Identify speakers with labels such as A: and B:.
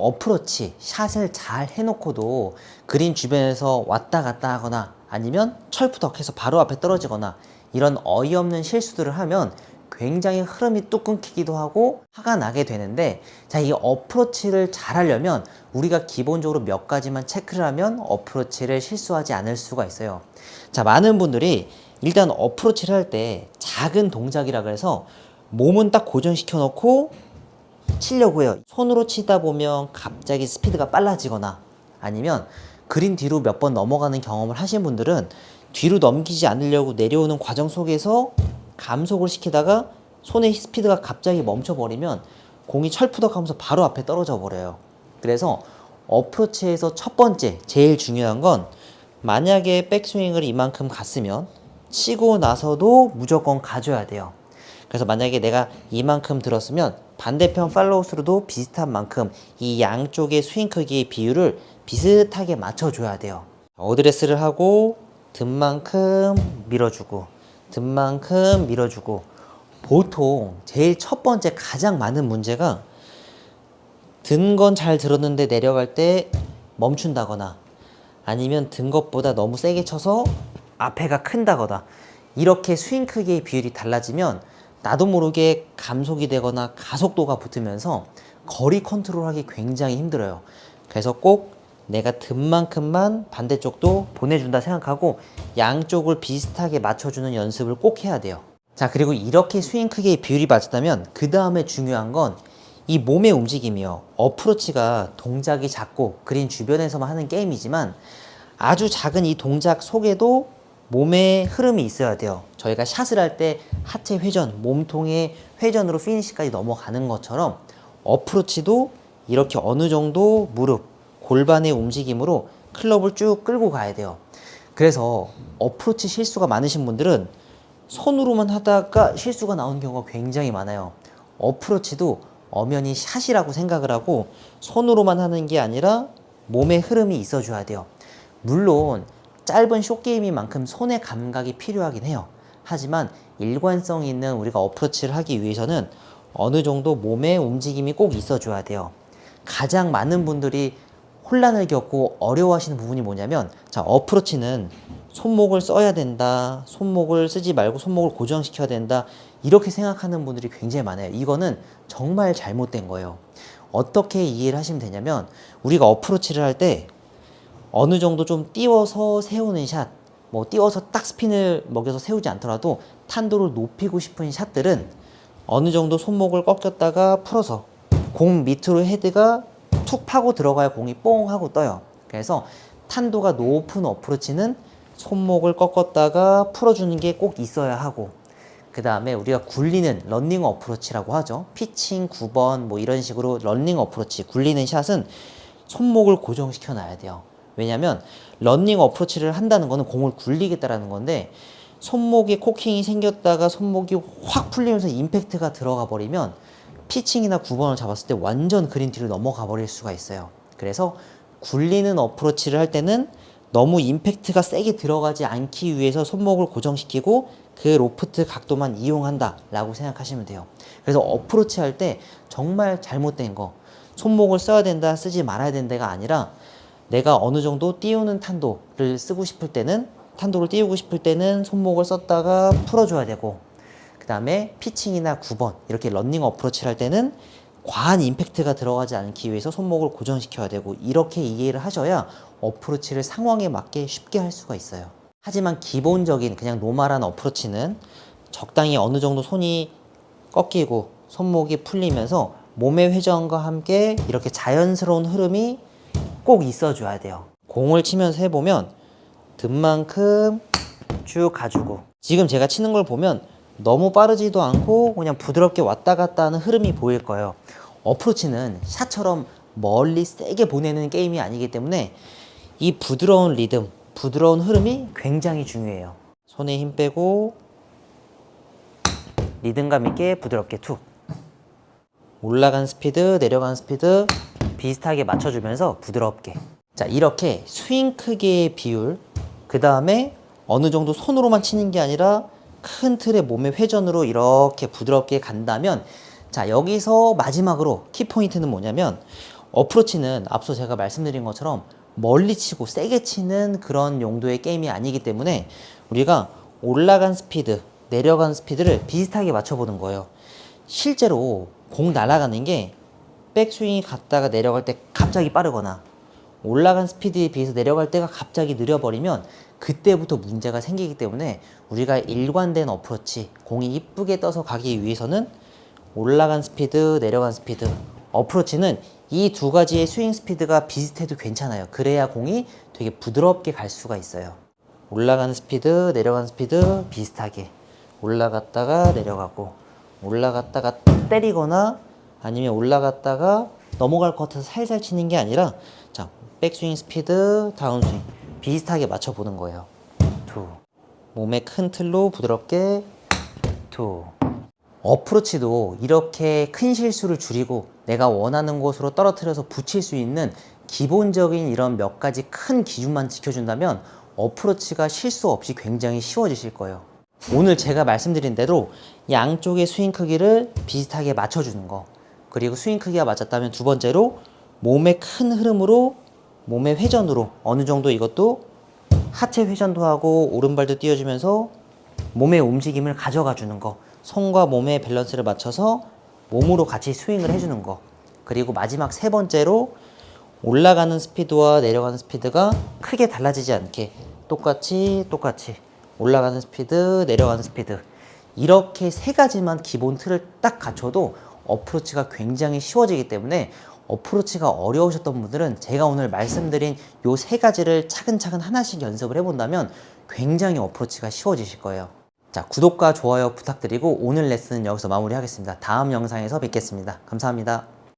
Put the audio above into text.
A: 어프로치, 샷을 잘 해놓고도 그린 주변에서 왔다 갔다 하거나 아니면 철푸덕해서 바로 앞에 떨어지거나 이런 어이없는 실수들을 하면 굉장히 흐름이 뚝 끊기기도 하고 화가 나게 되는데 자, 이 어프로치를 잘 하려면 우리가 기본적으로 몇 가지만 체크를 하면 어프로치를 실수하지 않을 수가 있어요. 자, 많은 분들이 일단 어프로치를 할 때 작은 동작이라 그래서 몸은 딱 고정시켜 놓고 치려고 해요. 손으로 치다 보면 갑자기 스피드가 빨라지거나 아니면 그린 뒤로 몇 번 넘어가는 경험을 하신 분들은 뒤로 넘기지 않으려고 내려오는 과정 속에서 감속을 시키다가 손의 스피드가 갑자기 멈춰버리면 공이 철푸덕하면서 바로 앞에 떨어져 버려요. 그래서 어프로치에서 첫 번째 제일 중요한 건 만약에 백스윙을 이만큼 갔으면 치고 나서도 무조건 가져야 돼요. 그래서 만약에 내가 이만큼 들었으면 반대편 팔로우스로도 비슷한 만큼 이 양쪽의 스윙 크기의 비율을 비슷하게 맞춰줘야 돼요. 어드레스를 하고 등만큼 밀어주고 등만큼 밀어주고 보통 제일 첫 번째 가장 많은 문제가 든 건 잘 들었는데 내려갈 때 멈춘다거나 아니면 든 것보다 너무 세게 쳐서 앞에가 큰다거나 이렇게 스윙 크기의 비율이 달라지면 나도 모르게 감속이 되거나 가속도가 붙으면서 거리 컨트롤하기 굉장히 힘들어요. 그래서 꼭 내가 든 만큼만 반대쪽도 보내준다 생각하고 양쪽을 비슷하게 맞춰주는 연습을 꼭 해야 돼요. 자, 그리고 이렇게 스윙 크기의 비율이 맞았다면 그 다음에 중요한 건 이 몸의 움직임이요. 어프로치가 동작이 작고 그린 주변에서만 하는 게임이지만 아주 작은 이 동작 속에도 몸의 흐름이 있어야 돼요. 저희가 샷을 할 때 하체 회전, 몸통의 회전으로 피니시까지 넘어가는 것처럼 어프로치도 이렇게 어느 정도 무릎, 골반의 움직임으로 클럽을 쭉 끌고 가야 돼요. 그래서 어프로치 실수가 많으신 분들은 손으로만 하다가 실수가 나오는 경우가 굉장히 많아요. 어프로치도 엄연히 샷이라고 생각을 하고 손으로만 하는 게 아니라 몸의 흐름이 있어줘야 돼요. 물론 짧은 숏게임인 만큼 손의 감각이 필요하긴 해요. 하지만 일관성 있는 우리가 어프로치를 하기 위해서는 어느 정도 몸의 움직임이 꼭 있어줘야 돼요. 가장 많은 분들이 혼란을 겪고 어려워하시는 부분이 뭐냐면 자 어프로치는 손목을 써야 된다 손목을 쓰지 말고 손목을 고정시켜야 된다 이렇게 생각하는 분들이 굉장히 많아요 이거는 정말 잘못된 거예요 어떻게 이해를 하시면 되냐면 우리가 어프로치를 할때 어느 정도 좀 띄워서 세우는 샷, 뭐 띄워서 딱 스핀을 먹여서 세우지 않더라도 탄도를 높이고 싶은 샷들은 어느 정도 손목을 꺾였다가 풀어서 공 밑으로 헤드가 툭 파고 들어가야 공이 뽕 하고 떠요. 그래서 탄도가 높은 어프로치는 손목을 꺾었다가 풀어주는 게 꼭 있어야 하고 그 다음에 우리가 굴리는 런닝 어프로치라고 하죠. 피칭 9번 뭐 이런 식으로 런닝 어프로치 굴리는 샷은 손목을 고정시켜 놔야 돼요. 왜냐면 런닝 어프로치를 한다는 거는 공을 굴리겠다라는 건데 손목에 코킹이 생겼다가 손목이 확 풀리면서 임팩트가 들어가 버리면 피칭이나 9번을 잡았을 때 완전 그린 뒤로 넘어가 버릴 수가 있어요. 그래서 굴리는 어프로치를 할 때는 너무 임팩트가 세게 들어가지 않기 위해서 손목을 고정시키고 그 로프트 각도만 이용한다 라고 생각하시면 돼요. 그래서 어프로치 할 때 정말 잘못된 거 손목을 써야 된다 쓰지 말아야 된다가 아니라 내가 어느 정도 띄우는 탄도를 쓰고 싶을 때는 탄도를 띄우고 싶을 때는 손목을 썼다가 풀어줘야 되고 그 다음에 피칭이나 9번 이렇게 런닝 어프로치를 할 때는 과한 임팩트가 들어가지 않기 위해서 손목을 고정시켜야 되고 이렇게 이해를 하셔야 어프로치를 상황에 맞게 쉽게 할 수가 있어요. 하지만 기본적인 그냥 노멀한 어프로치는 적당히 어느 정도 손이 꺾이고 손목이 풀리면서 몸의 회전과 함께 이렇게 자연스러운 흐름이 꼭 있어줘야 돼요. 공을 치면서 해보면 든만큼 쭉 가지고 지금 제가 치는 걸 보면 너무 빠르지도 않고 그냥 부드럽게 왔다 갔다 하는 흐름이 보일 거예요. 어프로치는 샷처럼 멀리 세게 보내는 게임이 아니기 때문에 이 부드러운 리듬, 부드러운 흐름이 굉장히 중요해요. 손에 힘 빼고 리듬감 있게 부드럽게 툭 올라간 스피드, 내려간 스피드 비슷하게 맞춰주면서 부드럽게 자 이렇게 스윙 크기의 비율 그 다음에 어느 정도 손으로만 치는 게 아니라 큰 틀의 몸의 회전으로 이렇게 부드럽게 간다면 자 여기서 마지막으로 키포인트는 뭐냐면 어프로치는 앞서 제가 말씀드린 것처럼 멀리 치고 세게 치는 그런 용도의 게임이 아니기 때문에 우리가 올라간 스피드, 내려간 스피드를 비슷하게 맞춰보는 거예요. 실제로 공 날아가는 게 백스윙이 갔다가 내려갈 때 갑자기 빠르거나 올라간 스피드에 비해서 내려갈 때가 갑자기 느려버리면 그때부터 문제가 생기기 때문에 우리가 일관된 어프로치, 공이 이쁘게 떠서 가기 위해서는 올라간 스피드, 내려간 스피드, 어프로치는 이 두 가지의 스윙 스피드가 비슷해도 괜찮아요. 그래야 공이 되게 부드럽게 갈 수가 있어요. 올라가는 스피드, 내려가는 스피드 비슷하게 올라갔다가 내려가고 올라갔다가 때리거나 아니면 올라갔다가 넘어갈 것 같아서 살살 치는 게 아니라 자 백스윙 스피드, 다운스윙 비슷하게 맞춰 보는 거예요. 투 몸의 큰 틀로 부드럽게 투 어프로치도 이렇게 큰 실수를 줄이고 내가 원하는 곳으로 떨어뜨려서 붙일 수 있는 기본적인 이런 몇 가지 큰 기준만 지켜준다면 어프로치가 실수 없이 굉장히 쉬워지실 거예요. 오늘 제가 말씀드린 대로 양쪽의 스윙 크기를 비슷하게 맞춰주는 거. 그리고 스윙 크기가 맞았다면 두 번째로 몸의 큰 흐름으로 몸의 회전으로 어느 정도 이것도 하체 회전도 하고 오른발도 띄워주면서 몸의 움직임을 가져가 주는 거. 손과 몸의 밸런스를 맞춰서 몸으로 같이 스윙을 해주는 거. 그리고 마지막 세 번째로 올라가는 스피드와 내려가는 스피드가 크게 달라지지 않게 똑같이 똑같이 올라가는 스피드, 내려가는 스피드 이렇게 세 가지만 기본 틀을 딱 갖춰도 어프로치가 굉장히 쉬워지기 때문에 어프로치가 어려우셨던 분들은 제가 오늘 말씀드린 요 세 가지를 차근차근 하나씩 연습을 해본다면 굉장히 어프로치가 쉬워지실 거예요. 자, 구독과 좋아요 부탁드리고 오늘 레슨은 여기서 마무리하겠습니다. 다음 영상에서 뵙겠습니다. 감사합니다.